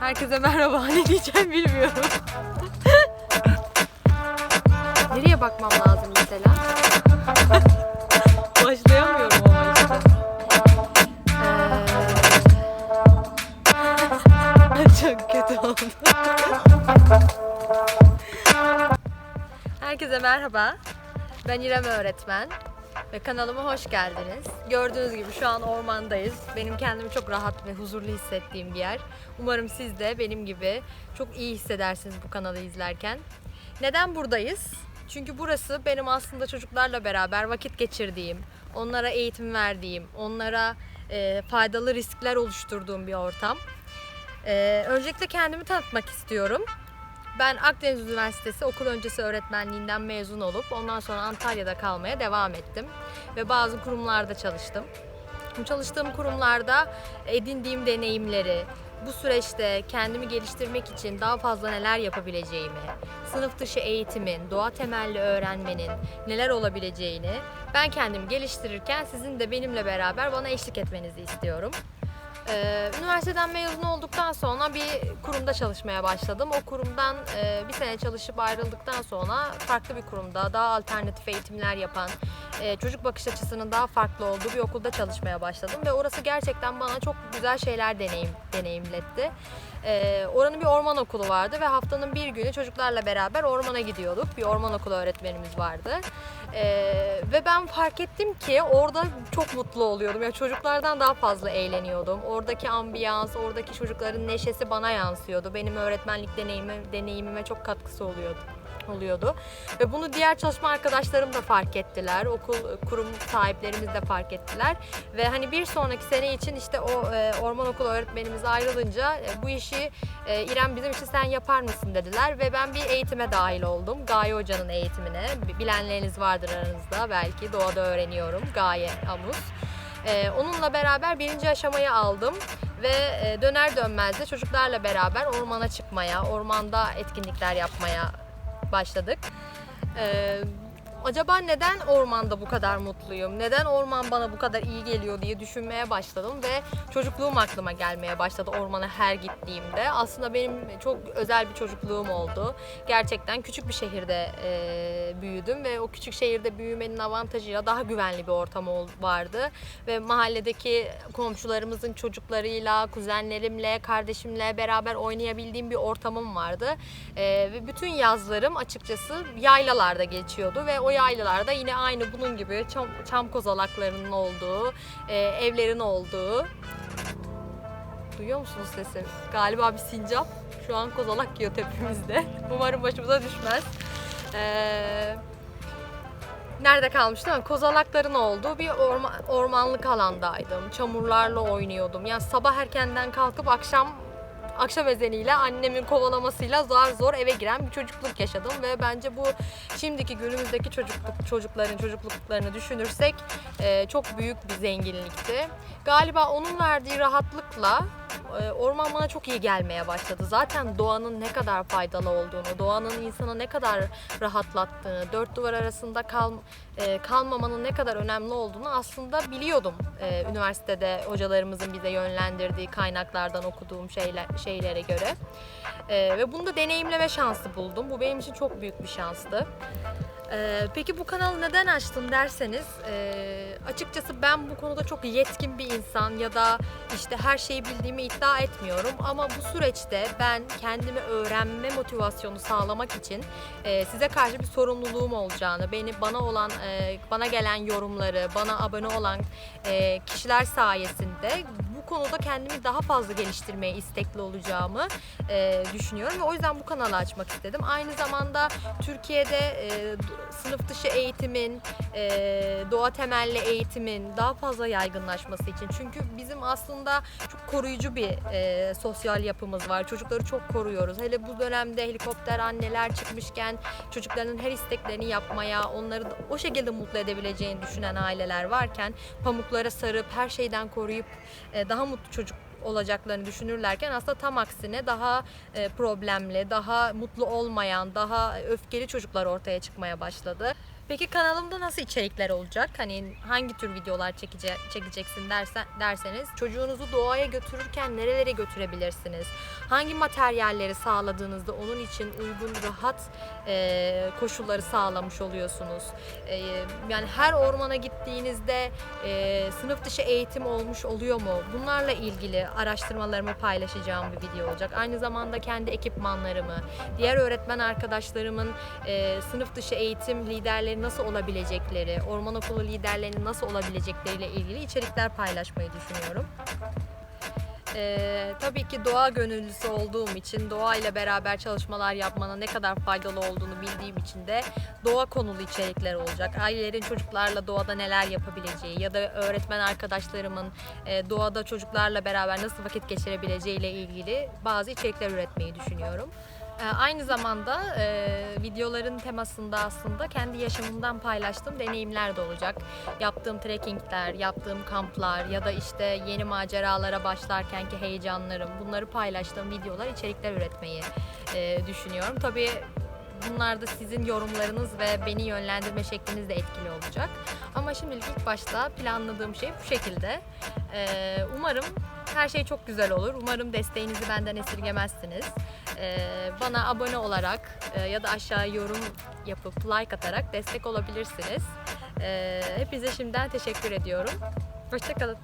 Herkese merhaba. Ne diyeceğim bilmiyorum. Nereye bakmam lazım mesela? Başlayamıyorum ama işte. Ee, Çok kötü oldu. Herkese merhaba. Ben İrem öğretmen ve kanalıma hoş geldiniz. Gördüğünüz gibi şu an ormandayız. Benim kendimi çok rahat ve huzurlu hissettiğim bir yer. Umarım siz de benim gibi çok iyi hissedersiniz bu kanalı izlerken. Neden buradayız? Çünkü burası benim aslında çocuklarla beraber vakit geçirdiğim, onlara eğitim verdiğim, onlara e, faydalı riskler oluşturduğum bir ortam. E, öncelikle kendimi tanıtmak istiyorum. Ben Akdeniz Üniversitesi okul öncesi öğretmenliğinden mezun olup ondan sonra Antalya'da kalmaya devam ettim. Ve bazı kurumlarda çalıştım. Çalıştığım kurumlarda edindiğim deneyimleri, bu süreçte kendimi geliştirmek için daha fazla neler yapabileceğimi, sınıf dışı eğitimin, doğa temelli öğrenmenin neler olabileceğini ben kendimi geliştirirken sizin de benimle beraber bana eşlik etmenizi istiyorum. Ee, üniversiteden mezun olduktan sonra bir kurumda çalışmaya başladım. O kurumdan e, bir sene çalışıp ayrıldıktan sonra farklı bir kurumda daha alternatif eğitimler yapan, e, çocuk bakış açısının daha farklı olduğu bir okulda çalışmaya başladım ve orası gerçekten bana çok güzel şeyler deneyim deneyimletti. Ee, oranın bir orman okulu vardı ve haftanın bir günü çocuklarla beraber ormana gidiyorduk. Bir orman okulu öğretmenimiz vardı. Ee, ve ben fark ettim ki orada çok mutlu oluyordum. Ya çocuklardan daha fazla eğleniyordum. Oradaki ambiyans, oradaki çocukların neşesi bana yansıyordu. Benim öğretmenlik deneyimime, deneyimime çok katkısı oluyordu oluyordu. Ve bunu diğer çalışma arkadaşlarım da fark ettiler. Okul kurum sahiplerimiz de fark ettiler. Ve hani bir sonraki sene için işte o e, orman okulu öğretmenimiz ayrılınca e, bu işi e, İrem bizim için sen yapar mısın dediler ve ben bir eğitime dahil oldum. Gaye Hoca'nın eğitimine. Bilenleriniz vardır aranızda belki doğada öğreniyorum. Gaye Amuz. E, onunla beraber birinci aşamayı aldım ve e, döner dönmez de çocuklarla beraber ormana çıkmaya, ormanda etkinlikler yapmaya başladık. Ee, acaba neden ormanda bu kadar mutluyum? Neden orman bana bu kadar iyi geliyor diye düşünmeye başladım ve çocukluğum aklıma gelmeye başladı ormana her gittiğimde. Aslında benim çok özel bir çocukluğum oldu. Gerçekten küçük bir şehirde e, büyüdüm ve o küçük şehirde büyümenin avantajıyla daha güvenli bir ortam vardı ve mahalledeki komşularımızın çocuklarıyla, kuzenlerimle, kardeşimle beraber oynayabildiğim bir ortamım vardı. E, ve bütün yazlarım açıkçası yaylalarda geçiyordu ve o yaylalarda yine aynı bunun gibi çam, çam kozalaklarının olduğu, e, evlerin olduğu. Duyuyor musunuz sesi? Galiba bir sincap şu an kozalak yiyor tepemizde. Umarım başımıza düşmez. Eee Nerede kalmıştım? Kozalakların olduğu bir orma- ormanlık alandaydım. Çamurlarla oynuyordum. Yani sabah erkenden kalkıp akşam akşam ezeniyle annemin kovalamasıyla zar zor eve giren bir çocukluk yaşadım ve bence bu şimdiki günümüzdeki çocukluk çocukların çocukluklarını düşünürsek e, çok büyük bir zenginlikti. Galiba onun verdiği rahatlıkla orman bana çok iyi gelmeye başladı. Zaten doğanın ne kadar faydalı olduğunu, doğanın insanı ne kadar rahatlattığını, dört duvar arasında kal, e, kalmamanın ne kadar önemli olduğunu aslında biliyordum. E, üniversitede hocalarımızın bize yönlendirdiği kaynaklardan okuduğum şeyler, şeylere göre. E, ve bunu da deneyimleme şansı buldum. Bu benim için çok büyük bir şanstı. Ee, peki bu kanalı neden açtım derseniz ee, açıkçası ben bu konuda çok yetkin bir insan ya da işte her şeyi bildiğimi iddia etmiyorum. Ama bu süreçte ben kendimi öğrenme motivasyonu sağlamak için ee, size karşı bir sorumluluğum olacağını, beni bana olan ee, bana gelen yorumları, bana abone olan ee, kişiler sayesinde konuda kendimi daha fazla geliştirmeye istekli olacağımı ee, düşünüyorum ve o yüzden bu kanalı açmak istedim. Aynı zamanda Türkiye'de e, sınıf dışı eğitimin, e, doğa temelli eğitimin daha fazla yaygınlaşması için. Çünkü bizim aslında çok koruyucu bir e, sosyal yapımız var. Çocukları çok koruyoruz. Hele bu dönemde helikopter anneler çıkmışken çocuklarının her isteklerini yapmaya, onları o şekilde mutlu edebileceğini düşünen aileler varken pamuklara sarıp her şeyden koruyup e, daha mutlu çocuk olacaklarını düşünürlerken aslında tam aksine daha e, problemli, daha mutlu olmayan, daha öfkeli çocuklar ortaya çıkmaya başladı. Peki kanalımda nasıl içerikler olacak? Hani hangi tür videolar çekece çekeceksin dersen derseniz çocuğunuzu doğaya götürürken nerelere götürebilirsiniz? Hangi materyalleri sağladığınızda onun için uygun rahat e, koşulları sağlamış oluyorsunuz? E, yani her ormana gittiğinizde e, sınıf dışı eğitim olmuş oluyor mu? Bunlarla ilgili araştırmalarımı paylaşacağım bir video olacak. Aynı zamanda kendi ekipmanlarımı, diğer öğretmen arkadaşlarımın e, sınıf dışı eğitim liderleri nasıl olabilecekleri, orman okulu liderlerinin nasıl olabilecekleriyle ilgili içerikler paylaşmayı düşünüyorum. Ee, tabii ki doğa gönüllüsü olduğum için doğa ile beraber çalışmalar yapmanın ne kadar faydalı olduğunu bildiğim için de doğa konulu içerikler olacak. Ailelerin çocuklarla doğada neler yapabileceği ya da öğretmen arkadaşlarımın e, doğada çocuklarla beraber nasıl vakit geçirebileceği ile ilgili bazı içerikler üretmeyi düşünüyorum. Ee, Aynı zamanda e, videoların temasında aslında kendi yaşamımdan paylaştığım deneyimler de olacak. Yaptığım trekkingler, yaptığım kamplar ya da işte yeni maceralara başlarkenki heyecanlarım bunları paylaştığım videolar, içerikler üretmeyi e, düşünüyorum. Tabii bunlarda sizin yorumlarınız ve beni yönlendirme şekliniz de etkili olacak. Ama şimdilik ilk başta planladığım şey bu şekilde. Ee, umarım her şey çok güzel olur. Umarım desteğinizi benden esirgemezsiniz. Ee, bana abone olarak e, ya da aşağı yorum yapıp like atarak destek olabilirsiniz. Ee, hepinize şimdiden teşekkür ediyorum. Hoşçakalın.